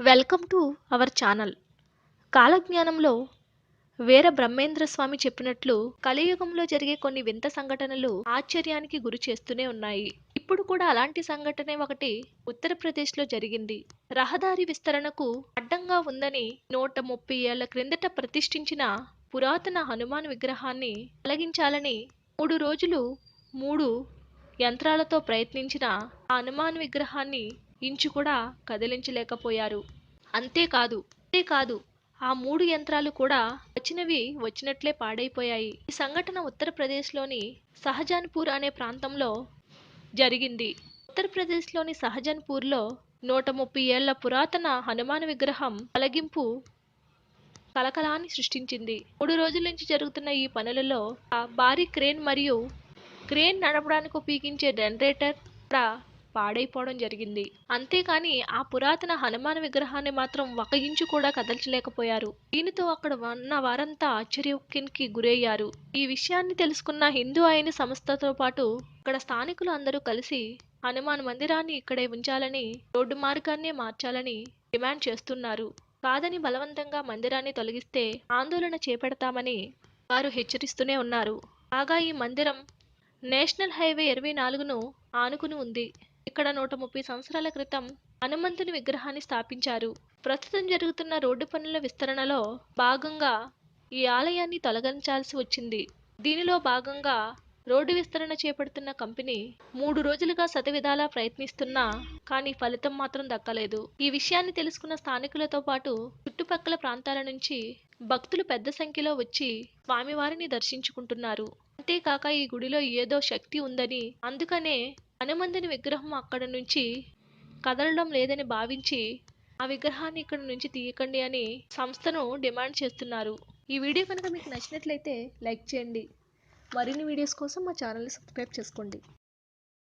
Welcome to our channel. కాలజ్ఞానంలో Veera Brahmendra స్వామి చెప్పినట్లు కలియుగంలో జరిగే కొన్ని వింత సంఘటనలు ఆశ్చర్యానికి గురి చేస్తూనే ఉన్నాయి. ఇప్పుడు కూడా అలాంటి సంఘటనే ఒకటి ఉత్తరప్రదేశ్లో జరిగింది. రహదారి విస్తరణకు అడ్డంగా ఉందని నూట ముప్పై ఏళ్ళ క్రిందట ప్రతిష్ఠించిన పురాతన హనుమాన్ విగ్రహాన్ని తొలగించాలని మూడు రోజులు మూడు యంత్రాలతో ప్రయత్నించిన ఆ హనుమాన్ విగ్రహాన్ని ఇంచు కూడా కదిలించలేకపోయారు. అంతేకాదు అంతేకాదు ఆ మూడు యంత్రాలు కూడా వచ్చినవి వచ్చినట్లే పాడైపోయాయి. ఈ సంఘటన ఉత్తరప్రదేశ్లోని సహజాన్పూర్ అనే ప్రాంతంలో జరిగింది. ఉత్తరప్రదేశ్లోని సహజన్పూర్లో నూట ముప్పై ఏళ్ళ పురాతన హనుమాన్ విగ్రహం తొలగింపు కలకలాన్ని సృష్టించింది. మూడు రోజుల నుంచి జరుగుతున్న ఈ పనులలో ఆ భారీ క్రేన్ మరియు క్రేన్ నడపడానికి ఉపయోగించే జనరేటర్ కూడా పాడైపోవడం జరిగింది. అంతేకాని ఆ పురాతన హనుమాన్ విగ్రహాన్ని మాత్రం ఒక ఇంచు కూడా కదల్చలేకపోయారు. దీనితో అక్కడ ఉన్న వారంతా ఆశ్చర్యకి గురయ్యారు. ఈ విషయాన్ని తెలుసుకున్న హిందూ అయిన సంస్థతో పాటు అక్కడ స్థానికులు అందరూ కలిసి హనుమాన్ మందిరాన్ని ఇక్కడే ఉంచాలని రోడ్డు మార్గాన్నే మార్చాలని డిమాండ్ చేస్తున్నారు. కాదని బలవంతంగా మందిరాన్ని తొలగిస్తే ఆందోళన చేపడతామని వారు హెచ్చరిస్తూనే ఉన్నారు. కాగా ఈ మందిరం నేషనల్ హైవే ఇరవై నాలుగును ఆనుకుని ఉంది. ఇక్కడ నూట ముప్పై సంవత్సరాల క్రితం హనుమంతుని విగ్రహాన్ని స్థాపించారు. ప్రస్తుతం జరుగుతున్న రోడ్డు పనుల విస్తరణలో భాగంగా ఈ ఆలయాన్ని తొలగించాల్సి వచ్చింది. దీనిలో భాగంగా రోడ్డు విస్తరణ చేపడుతున్న కంపెనీ మూడు రోజులుగా శతవిధాలా ప్రయత్నిస్తున్నా కానీ ఫలితం మాత్రం దక్కలేదు. ఈ విషయాన్ని తెలుసుకున్న స్థానికులతో పాటు చుట్టుపక్కల ప్రాంతాల నుంచి భక్తులు పెద్ద సంఖ్యలో వచ్చి స్వామివారిని దర్శించుకుంటున్నారు. అంతేకాక ఈ గుడిలో ఏదో శక్తి ఉందని అందుకనే హనుమంతుని విగ్రహం అక్కడ నుంచి కదలడం లేదని భావించి ఆ విగ్రహాన్ని ఇక్కడ నుంచి తీయకండి అని సంస్థను డిమాండ్ చేస్తున్నారు. ఈ వీడియో కనుక మీకు నచ్చినట్లయితే లైక్ చేయండి. మరిన్ని వీడియోస్ కోసం మా ఛానల్ని సబ్స్క్రైబ్ చేసుకోండి.